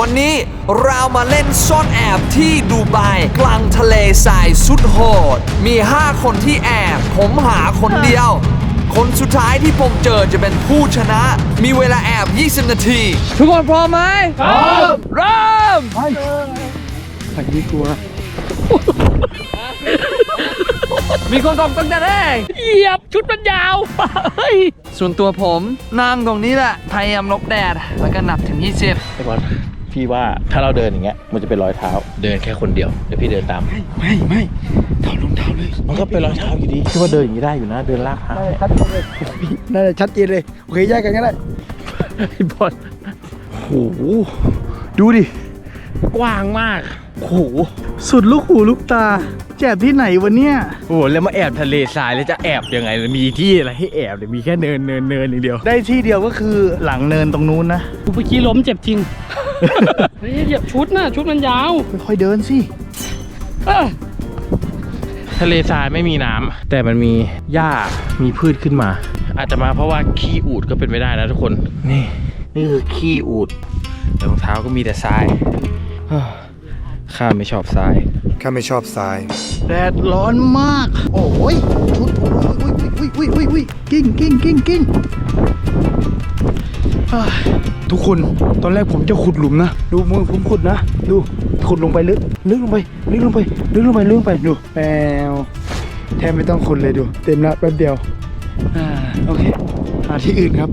วันนี้เรามาเล่นซ่อนแอบที่ดูไบกลางทะเลทรายสุดโหด มี 5 คนที่แอบ ผมหาคนเดียว คนสุดท้ายที่ผมเจอจะเป็นผู้ชนะ มีเวลาแอบ 20 นาที ทุกคนพร้อมไหมพร้อมเริ่มมีคนตอบตั้งแต่แรกเหยียบชุดมันยาวเฮ้ยส่วนตัวผมนั่งตรงนี้แหละพยายามลบแดด แล้วก็นับถึง 20ไอ้บอล พี่ว่าถ้าเราเดินอย่างเงี้ยมันจะเป็นรอยเท้าเดินแค่คนเดียวเดี๋ยวพี่เดินตาม ไม่ไม่ถอดรองเท้าเลยมันก็เป็นรอยเท้าอยู่ดีพี่ว่าเดินอย่างนี้ได้อยู่นะ เดินลากเท้าชัดเจนเลยน่าจะชัดเจนเลยโอเคแยกกันก็ได้ไอ้บอลโอ้โหดูดิ กว้างมากโอ้โหสุดลูกหูลูกตา แจบที่ไหนวันเนี้ยโอ้โหแล้วมาแอบทะเลทรายแล้วจะแอบยังไงมีที่อะไรให้แอบเลยมีแค่เนินเนินเนินอย่างเดียว ได้ที่เดียวก็คือหลังเนินตรงนู้นนะกูเมื่อกี้ล้มเจ็บจริง เฮ้ยเหยียบชุดน่ะ ชุดมันยาว ค่อยๆเดินสิเออทะเลทรายไม่มีน้ำแต่มันมีหญ้ามีพืชขึ้นมา อาจจะมาเพราะว่าขี้อูดก็เป็นไปได้นะทุกคน นี่ นี่คือขี้อูดแต่รองเท้าก็มีแต่ทรายเฮ้อข้าไม่ชอบทราย ข้าไม่ชอบทราย แดดร้อนมาก โอ้ยชุดอุ้ยอุ้ยอุ้ยอุ้ยอุ้ยกิ้งกิ้งกิ้งกิ้งอ่า ทุกคน ตอนแรกผมจะขุดหลุมนะ ดูมือผมขุดนะ ดู ขุดลงไปลึก ลึกลงไป ลึกลงไป ลึกลงไป ลึกลงไป ดูแปลวแทบไม่ต้องขุดเลยดู เต็มแล้วแป๊บเดียว อ่า โอเค หาที่อื่นครับ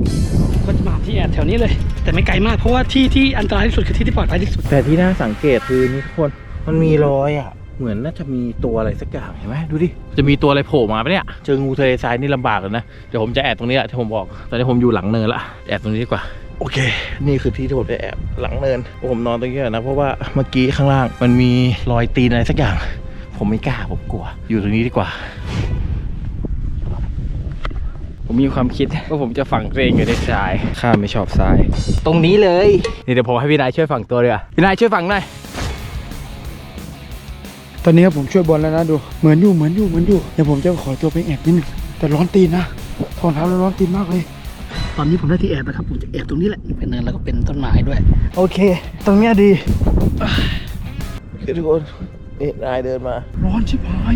ก็จะมาที่แอบแถวนี้เลย แต่ไม่ไกลมาก เพราะว่าที่ที่อันตรายที่สุดคือที่ที่ปลอดภัยที่สุด แต่ที่น่าสังเกตคือนี่ทุกคน มันมีรอยอะ เหมือนน่าจะมีตัวอะไรสักอย่างเห็นไหมดูดิ จะมีตัวอะไรโผล่มาปะเนี่ย เจองูทะเลทรายนี่ลำบากเลยนะ เดี๋ยวผมจะแอบตรงนี้แหละที่ผมบอก ตอนนี้ผมอยู่หลังเนินละ แอบตรงนี้ดีกว่า โอเค นี่คือที่ที่ผมจะแอบหลังเนิน ผมนอนตรงนี้ก่อนนะ เพราะว่าเมื่อกี้ข้างล่างมันมีรอยตีนอะไรสักอย่าง ผมไม่กล้าผมกลัว อยู่ตรงนี้ดีกว่า ผมมีความคิดว่าผมจะฝังตัวเองอยู่ในทราย ข้าไม่ชอบทราย ตรงนี้เลย นี่เดี๋ยวผมให้พี่นายช่วยฝังตัวเลยอะพี่นายช่วยฝังหน่อยต อนนี้ผมช่วยบอลแล้วนะดู เหมือนอยู่เหมือนอยู่เหมือนอยู่เดี๋ยวผมจะขอตัวไปแอบนิดนึงแต่ร้อนตีนนะถอดเท้าแล้วร้อนตีนมากเลย ตอนนี้ผมได้ที่แอบนะครับผมจะแอบตรงนี้แหละเป็นเนินแล้วก็เป็นต้นไม้ด้วย โอเค ตรงเนี้ยดีคือทุกคนนี่นายเดินมา ร้อนชิบหาย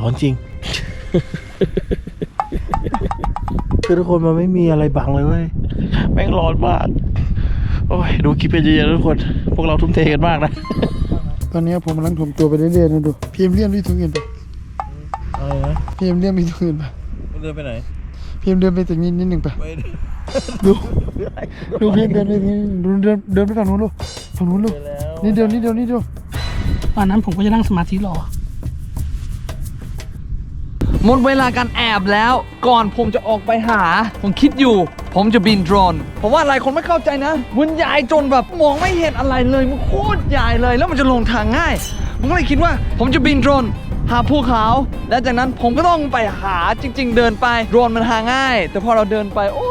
ร้อนจริง คือทุกคนมันไม่มีอะไรบังเลยเว้ยแม่งร้อนมากโอ้ยดูคลิปกันเยอะๆนะทุกคน พวกเราทุ่มเทกันมากนะ ตอนนี้ผมกำลังถ่วมตัวไปเรื่อยๆนะดูพีเอ็มเลี่ยนไปตรงอื่นไปอะไรนะพีเอ็มเลี่ยนไปตรงอื่นไปเดินไปไหนพีเอ็มเดินไปตรงนี้นิดหนึ่งไปดูดูพีเอ็มเดินไปตรงนี้ดูเดินเดินไปฝั่งนู้นดูฝั่งนู้นดูนี่เดียวนี่เดียวนี่เดียวตอนนั้นผมก็จะนั่งสมาธิรอหมดเวลาการแอบแล้วก่อนผมจะออกไปหา ผมคิดอยู่ ผมจะบินโดรนผมว่าหลายคนไม่เข้าใจนะมันใหญ่จนแบบมองไม่เห็นอะไรเลยมันโคตรใหญ่เลยแล้วมันจะลงทางง่ายผมก็เลยคิดว่าผมจะบินโดรนหาภูเขาและจากนั้นผมก็ต้องไปหาจริง ๆ เดินไปโดรนมันหาง่าย แต่พอเราเดินไปโอ้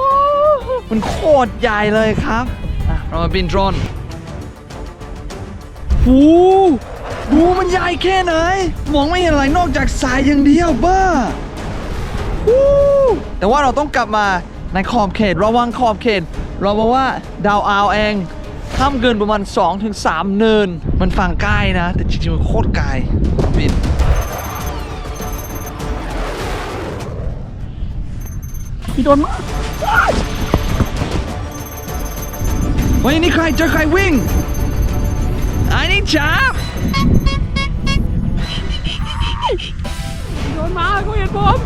มันโคตรใหญ่เลยครับเรามาบินโดรนหูดูมันใหญ่แค่ไหน มองไม่เห็นอะไรนอกจากสายอย่างเดียวบ้าแต่ว่าเราต้องกลับมา ในขอบเขตระวังขอบเขต เราบอกว่าดาวอาวเองห้ามเกินประมาณ 2-3 เนิน มันฝั่งใกล้นะ แต่จริงๆมันโคตรไกลบินพี่โดนมาเฮ้ยนี่ใครเจอใครวิ่งไอ้นี่จับโดนมาเขาเห็นผม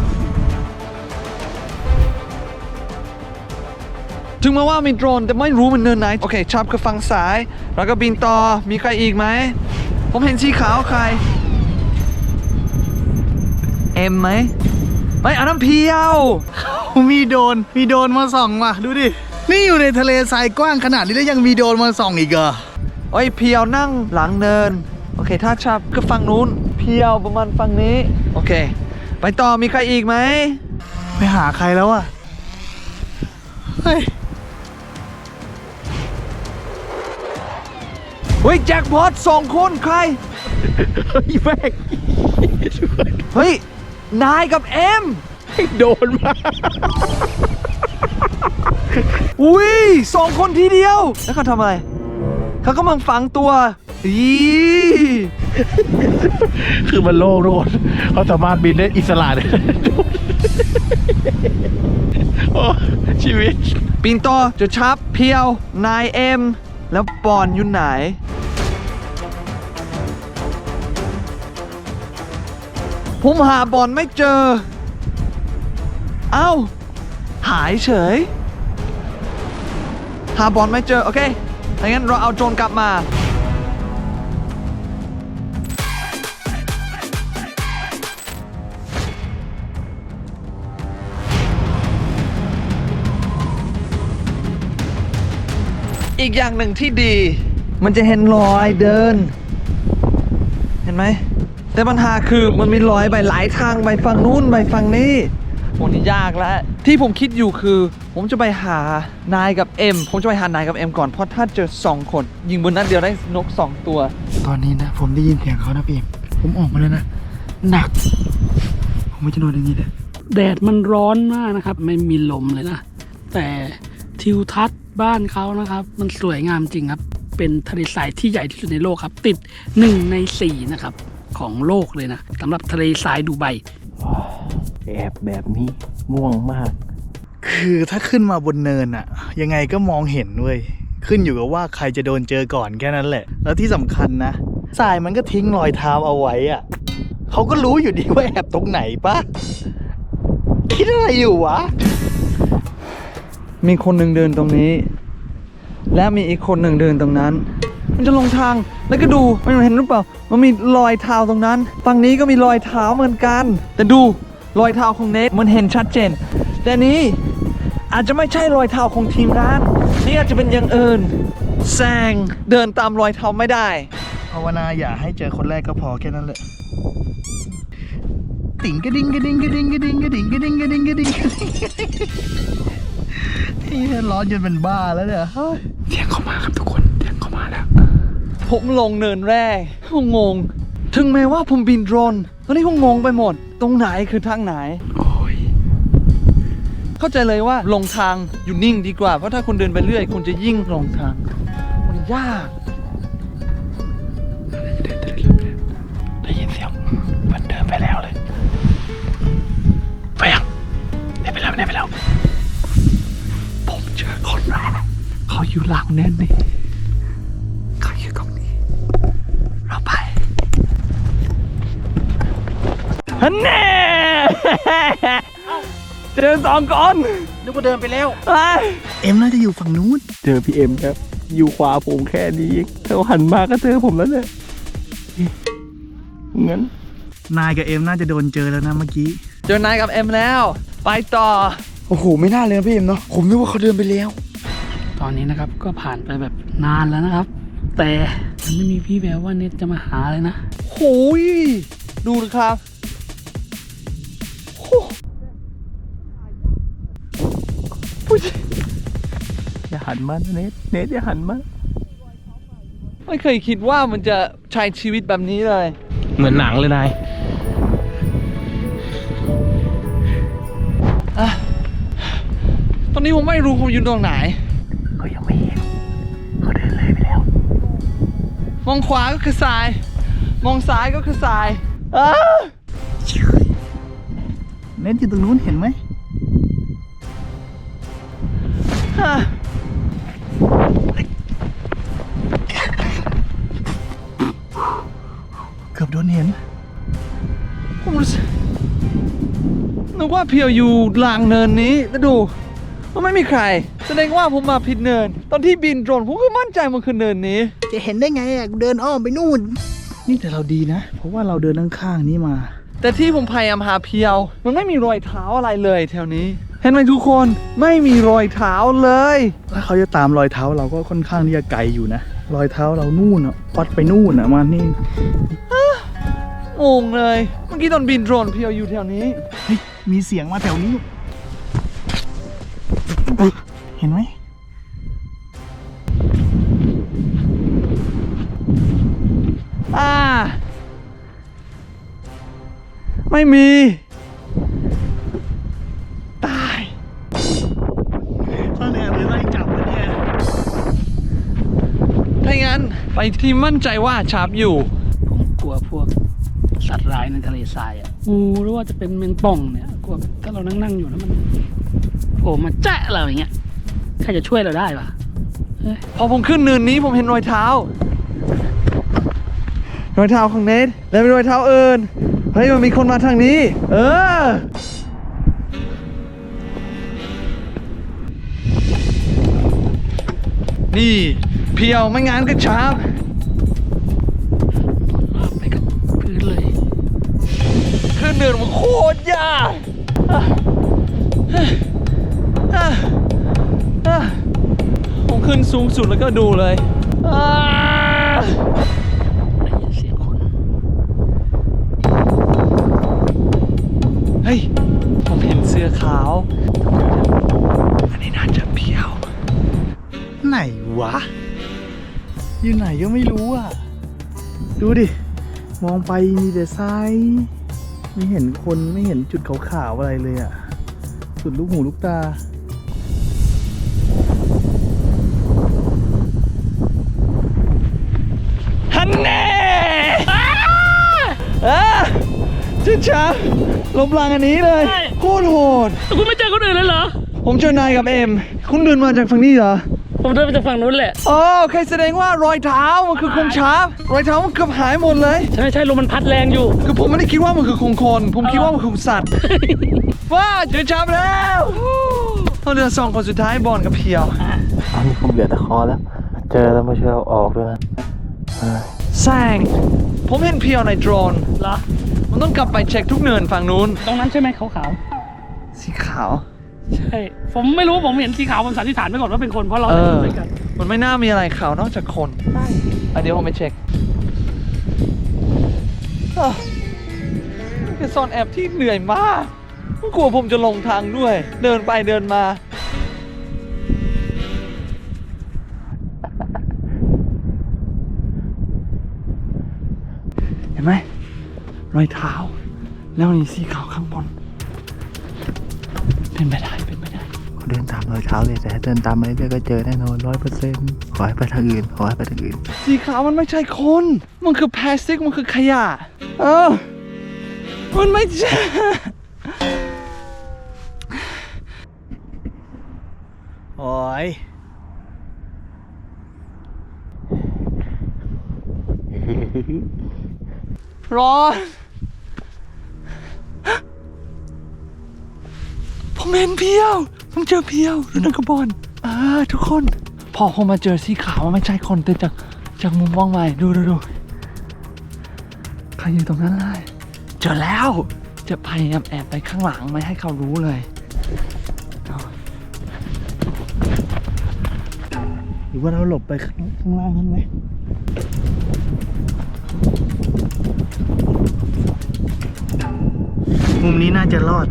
ถึงแม้ว่ามีโดรนแต่ไม่รู้มันเนินไหน โอเคชับคือฝั่งซ้าย แล้วก็บินต่อมีใครอีกไหม ผมเห็นสีขาวใคร เอ็มไหม ไม่อันนั้นเพียวมีโดนมีโดนมาส่องว่ะ ดูดิ นี่อยู่ในทะเลทรายกว้างขนาดนี้แล้วยังมีโดนมาส่องอีกเหรอโอ้ยเพียวนั่งหลังเนิน โอเค ถ้าชับก็ฝั่งนู้น เพียวประมาณฝั่งนี้ โอเค ไปต่อมีใครอีกไหม ไปหาใครแล้วอะเฮ้ย เฮ้ยแจ็คพอตสองคนใคร เฮ้ยแม่งเฮ้ย นายกับเอ็มโดนมาอุ้ยสองคนทีเดียว แล้วเขาทำอะไร เขากำลังฝังตัวอีคือมันโล่งทุกคนเขาสามารถบินได้อิสระเลยโอ้ชีวิต ปิงโตจะชับเพียวนายเอ็ม แล้วปอนอยู่ไหน ผมหาบอลไม่เจอ เอ้า หายเฉย หาบอลไม่เจอ โอเคถ้างั้นเราเอาโจรกลับมา อีกอย่างหนึ่งที่ดี มันจะเห็นรอยเดิน เห็นไหม แต่ปัญหาคือมันมีรอยไปหลายทางไปฝั่งนู้นไปฝั่งนี้โอ้นี่ยากแล้วที่ผมคิดอยู่คือ ผมจะไปหานายกับเอ็มผมจะไปหานายกับเอ็มก่อนเพราะถ้าเจอสองคนยิงบนนัดเดียวได้นกสองตัว ตอนนี้นะ ผมได้ยินเสียงเขานะพี่เอ็มผมออกมาแล้วนะ หนัก ผมไม่จะนอนอย่างนี้เลยแดดมันร้อนมากนะครับ ไม่มีลมเลยนะ แต่ทิวทัศน์ บ้านเขานะครับ มันสวยงามจริงครับ เป็นทะเลทรายที่ใหญ่ที่สุดในโลกครับ ติดหนึ่งในสี่นะครับ ของโลกเลยนะสำหรับทะเลทรายดูไบแอบแบบนี้ง่วงมาก คือถ้าขึ้นมาบนเนินอะยังไงก็มองเห็นเว้ยขึ้นอยู่กับว่าใครจะโดนเจอก่อนแค่นั้นแหละ แล้วที่สำคัญนะทรายมันก็ทิ้งรอยเท้าเอาไว้อะเขาก็รู้อยู่ดีว่าแอบตรงไหนปะคิดอะไรอยู่วะ มีคนหนึ่งเดินตรงนี้ และมีอีกคนหนึ่งเดินตรงนั้น มันจะลงทางแล้วก็ดูมันเห็นหรือเปล่า มันมีรอยเท้าตรงนั้นฝั่งนี้ก็มีรอยเท้าเหมือนกัน แต่ดูรอยเท้าของเนทมันเห็นชัดเจน แต่นี้อาจจะไม่ใช่รอยเท้าของทีมงาน นี่อาจจะเป็นอย่างอื่นแซงเดินตามรอยเท้าไม่ได้ภาวนาอย่าให้เจอคนแรกก็พอแค่นั้นแหละติ่งกระดิ่งกระดิ่งกระดิ่งกระดิ่งกระดิ่งกระดิ่งกระดิ่งกระดิ่ง ระดิ่งเฮ้ยร้อนจนเป็นบ้าแล้วเนี่ยเฮ้ยเสียงเข้ามาครับทุกคนเสียงเข้ามาแล้ว ผมลงเนินแรกผมงง ถึงแม้ว่าผมบินโดรนตอนนี้ผมงงไปหมด ตรงไหนคือทางไหน โอ้ย เข้าใจเลยว่าลงทางอยู่นิ่งดีกว่า เพราะถ้าคุณเดินไปเรื่อย คุณจะยิ่งลงทาง มันยาก อยู่หลังแน่นนี่เขาอยู่ตรงนี้ เราไปฮันแน่เจอสองคนนึกว่าเดินไปแล้วไปเอ็มน่าจะอยู่ฝั่งนู้น เจอพี่เอ็มครับอยู่ขวาผมแค่นี้เองเขาหันมาก็เจอผมแล้วเนี่ยงั้น นายกับเอ็มน่าจะโดนเจอแล้วนะเมื่อกี้ เจอนายกับเอ็มแล้ว ไปต่อ โอ้โห ไม่น่าเลยนะพี่เอ็มเนาะ ผมนึกว่าเขาเดินไปแล้ว ตอนนี้นะครับก็ผ่านไปแบบนานแล้วนะครับ แต่มันไม่มีพี่แววว่าเน็ตจะมาหาเลยนะโหยดูนะครับโหอุ๊ยอย่าหันมานะเนทเนทอย่าหันมาไม่เคยคิดว่ามันจะใช้ชีวิตแบบนี้เลย เหมือนหนังเลยนายอะตอนนี้ผมไม่รู้ผมอยู่ตรงไหน มองขวาก็คือซ้าย มองซ้ายก็คือซ้ายอ้าเน้นอยู่ตรงนู้นเห็นไหมฮะเกือบโดนเห็นนึกว่าเพียวอยู่หลังเนินนี้แล้วดู มันไม่มีใคร แสดงว่าผมมาผิดเนิน ตอนที่บินโดรนผมก็มั่นใจมันคือเนินนี้ จะเห็นได้ไงอะกูเดินอ้อมไปนู่น นี่แต่เราดีนะ เพราะว่าเราเดินข้างๆนี้มา แต่ที่ผมพยายามหาเพียว มันไม่มีรอยเท้าอะไรเลยแถวนี้ เห็นไหมทุกคนไม่มีรอยเท้าเลยถ้าเขาจะตามรอยเท้าเราก็ค่อนข้างที่จะไกลอยู่นะ รอยเท้าเรานู่นอะวัดไปนู่นอะมานี่งงเลย เมื่อกี้ตอนบินโดรนเพียวอยู่แถวนี้เฮ้ยมีเสียงมาแถวนี้ เห็นไหมอ่า ไม่มี ตายซ่อนแอบหรือไล่จับวะเนี่ยถ้าอย่างนั้นที่มั่นใจว่าชาร์ปอยู่ ผมกลัวพวกสัตว์ร้ายในทะเลทรายอะงูหรือว่าจะเป็นแมงป่องเนี่ย กลัวถ้าเรานั่งนั่งๆอยู่แล้วมัน โผล่มาแจ๊ะเราอย่างเงี้ยใครจะช่วยเราได้ปะเฮ้ยพอผมขึ้นเนินนี้ผมเห็นรอยเท้ารอยเท้าของเนทและเป็นรอยเท้าเอิญเฮ้ยมันมีคนมาทางนี้ เออนี่เพียวไม่งานก็ชาร์ปลากไปกับพื้นเลย ขึ้นเนินมันโคตรยากอะอะอะ ผมขึ้นสูงสุดแล้วก็ดูเลยได้ยินเสียงคน เฮ้ย ผมเห็นเสื้อขาว อันนี้น่าจะเพียว ไหนวะ อยู่ไหนก็ไม่รู้อะ ดูดิ มองไปมีแต่ทรายไม่เห็นคนไม่เห็นจุดขาวๆอะไรเลยอะ สุดลูกหูลูกตา ชิช้าลบลางอันนี้เลย โคตรโหดแต่คุณไม่เจอคนอื่นเลยเหรอ ผมเจอนายกับเอ็ม คุณเดินมาจากฝั่งนี้เหรอ ผมเดินไปจากฝั่งนู้นแหละอ๋อโอเคแสดงว่ารอยเท้ามันคือคงช้างรอยเท้ามันเกือบหายหมดเลย ใช่ใช่ลมมันพัดแรงอยู่ คือผมไม่ได้คิดว่ามันคือคงคน ผมคิดว่ามันคือสัตว์ ว้าเจอช้างแล้วเราเหลือสองคนสุดท้ายบอลกับเพียวตอนนี้ผมเหลือแต่คอแล้ว เจอแล้วไม่ช่วยเอาออกด้วยนะแซงผมเห็นเพียวในโดรนเหรอ มันต้องกลับไปเช็คทุกเนินฝั่งนู้น ตรงนั้นใช่ไหมขาวสีขาว ๆใช่ผมไม่รู้ผมเห็นสีขาวผมสันนิษฐานไปก่อนว่าเป็นคนเพราะเราเอเดิอนด้วยกันมันไม่น่ามีอะไรขาวนอกจากคนอะเดี๋ยวผมไปเช็คอะนี่คือซ่อนแอบที่เหนื่อยมากผมกลัวผมจะลงทางด้วย เดินไปเดินมา เห็นไหมร อยเท้า แล้วมีสีขาวข้างบน เป็นไปได้เป็นไปได้เดินตามรอยเท้าเลยแต่ถ้าเดินตามไปเรื่อยๆก็เจอแน่นอนร้อยเปอร์เซ็นต์ขอให้ไปทางอื่นขอให้ไปทางอื่น สีขาวมันไม่ใช่คน มันคือพลาสติกมันคือขยะ เออมันไม่ใช่โอ้ยร้อน ผมเห็นเพียว ผมเจอเพียวดูนักบอลอ่าทุกคน พอผมมาเจอสีขาวมันไม่ใช่คนแต่จากจากมุมมองใหม่ดูดูดูใครอยู่ตรงนั้นเลยเจอแล้ว จะพยายามแอบไปข้างหลังไม่ให้เขารู้เลยหรือว่าเราหลบไปข้างข้างล่างนั้นไหม มุมนี้น่าจะรอด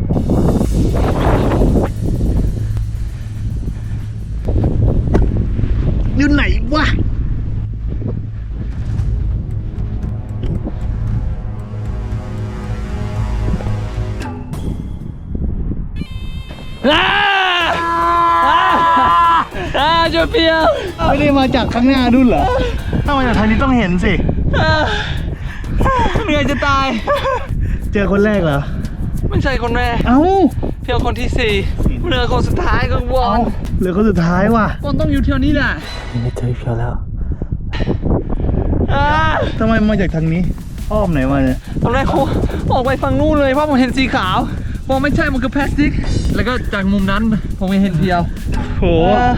อยู่ไหนวะอ่าอ่าอ่าเจอเพียวไม่ได้มาจากข้างหน้านู่นเหรอ ถ้ามาจากทางนี้ต้องเห็นสิอ่าเหนื่อยจะตาย เจอคนแรกเหรอ ไม่ใช่คนแรกเอ้าเที่ยวคนที่สี่เหลือคนสุดท้ายก็วอเอ้านเหลือคนสุดท้ายว่ะวอนต้องอยู่เที่ยวนี้แหละไม่เจอเพียวแล้วอ่าทำไมมาจากทางนี้ อ้อมไหนมาเนี่ยตอนแรกผมออกไปฝั่งนู้นเลยเพราะผมเห็นสีขาวพอไม่ใช่มันคือพลาสติก แล้วก็จากมุมนั้นผมไม่เห็นเพียวโหอ่า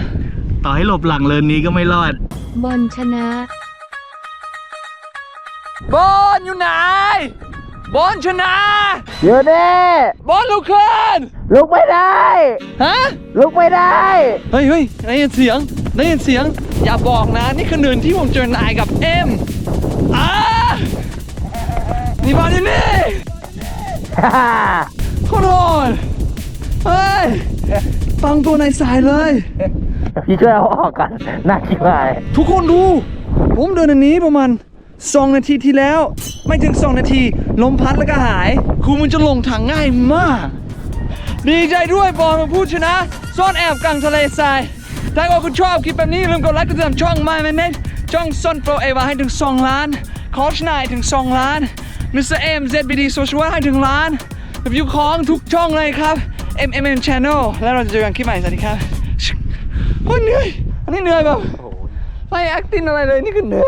ต่อให้หลบหลังเลินนี้ก็ไม่รอด บอลชนะ บอลอยู่ไหน บอลชนะเยอะแน่บอลลุกขึ้นลุกไม่ได้ ฮะ ลุกไม่ได้ เฮ้ยเฮ้ยได้ยินเสียงได้ยินเสียง อย่าบอกนะ นี่คือเนินที่ผมเจอนายกับเอ็มอ่านี่บอลอยู่นี่ขอโทษเฮ้ยฟังตัวในสายเลย พี่ช่วยเอาออกกันน่าคิดว่าทุกคนดู ผมเดินอันนี้ประมาณ2นาทีที่แล้ว ไม่ถึง2นาที ลมพัดแล้วก็หายครูมันจะลงทางง่ายมาก ดีใจด้วยบอลมาพูดชนะ ซ่อนแอบกลางทะเลทราย ถ้าเกิดคุณชอบคลิปแบบนี้อย่าลืมกดไลค์กดติดตามช่อง My m a n e ช่องซอนโปรเอวาให้ถึง 2 ล้านคอชนายถึง 2 ล้านมิสเตอร์เอ็ม ZBD Social ให้ถึงล้านรีวิวของทุกช่องเลยครับ MMM Channel แล้วเราจะเจอกันคลิปใหม่สวัสดีครับโอ้ยเหนื่อย อันนี้เหนื่อยแบบไม่ acting อะไรเลยนี่คือเหนื่อย